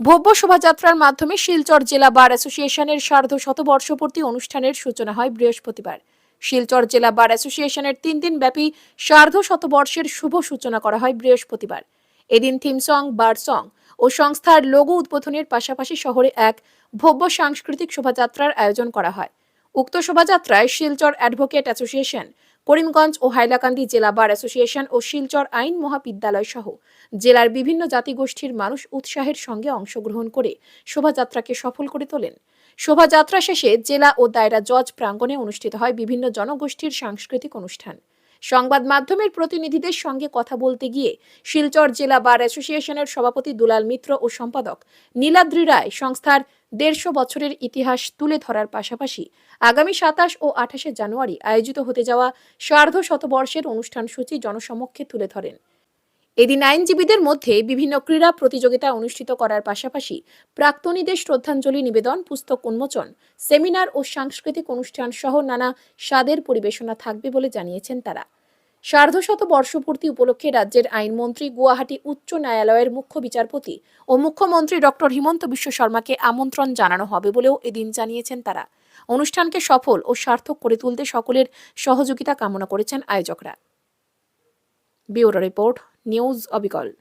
ভব্য শোভাযাত্রার মাধ্যমে শিলচর জেলা বার অ্যাসোসিয়েশনের সার্ধ শতবর্ষপূর্তি অনুষ্ঠানের সূচনা হয় বৃহস্পতিবার। শিলচর জেলা বার অ্যাসোসিয়েশনের তিন দিন ব্যাপী সার্ধ শতবর্ষের শুভ সূচনা করা হয় বৃহস্পতিবার। এদিন থিম সং, বার সং ও সংস্থার লোগো উদ্বোধনের পাশাপাশি শহরে এক ভব্য সাংস্কৃতিক শোভাযাত্রার আয়োজন করা হয়। উক্ত শোভাযাত্রায় শিলচর অ্যাডভোকেট অ্যাসোসিয়েশন করিমগঞ্জ ও হাইলাকান্দি জেলা বার অ্যাসোসিয়েশন ও শিলচর আইন মহাবিদ্যালয় সহ জেলার বিভিন্ন জাতিগোষ্ঠীর মানুষ উৎসাহের সঙ্গে অংশগ্রহণ করে শোভাযাত্রাকে সফল করে তোলেন। শোভাযাত্রা শেষে জেলা ও দায়রা জজ প্রাঙ্গণে অনুষ্ঠিত হয় বিভিন্ন জনগোষ্ঠীর সাংস্কৃতিক অনুষ্ঠান। সংবাদ মাধ্যমের প্রতিনিধিদের সঙ্গে কথা বলতে গিয়ে শিলচর জেলা বার অ্যাসোসিয়েশনের সভাপতি দুলাল মিত্র ও সম্পাদক নীলাদ্রি রায় সংস্থার দেড়শো বছরের ইতিহাস তুলে ধরার পাশাপাশি আগামী সাতাশ ও আঠাশে জানুয়ারি আয়োজিত হতে যাওয়া সার্ধ শতবর্ষের অনুষ্ঠান সূচি জনসমক্ষে তুলে ধরেন। এদিন আইনজীবীদের মধ্যে বিভিন্ন ক্রীড়া প্রতিযোগিতা অনুষ্ঠিত করার পাশাপাশি প্রাক্তনীদের শ্রদ্ধাঞ্জলি নিবেদন, পুস্তক উন্মোচন, সেমিনার ও সাংস্কৃতিক অনুষ্ঠান সহ নানা স্বাদের পরিবেশনা থাকবে বলে জানিয়েছেন তারা। সার্ধশত বর্ষপূর্তি উপলক্ষে রাজ্যের আইনমন্ত্রী গুয়াহাটি উচ্চ ন্যায়ালয়ের মুখ্য বিচারপতি ও মুখ্যমন্ত্রী ডক্টর হিমন্ত বিশ্ব শর্মাকে আমন্ত্রণ জানানো হবে বলেও এদিন জানিয়েছেন তারা। অনুষ্ঠানকে সফল ও সার্থক করে তুলতে সকলের সহযোগিতা কামনা করেছেন আয়োজকরা। ব্যুরো রিপোর্ট, নিউজ অবিকল।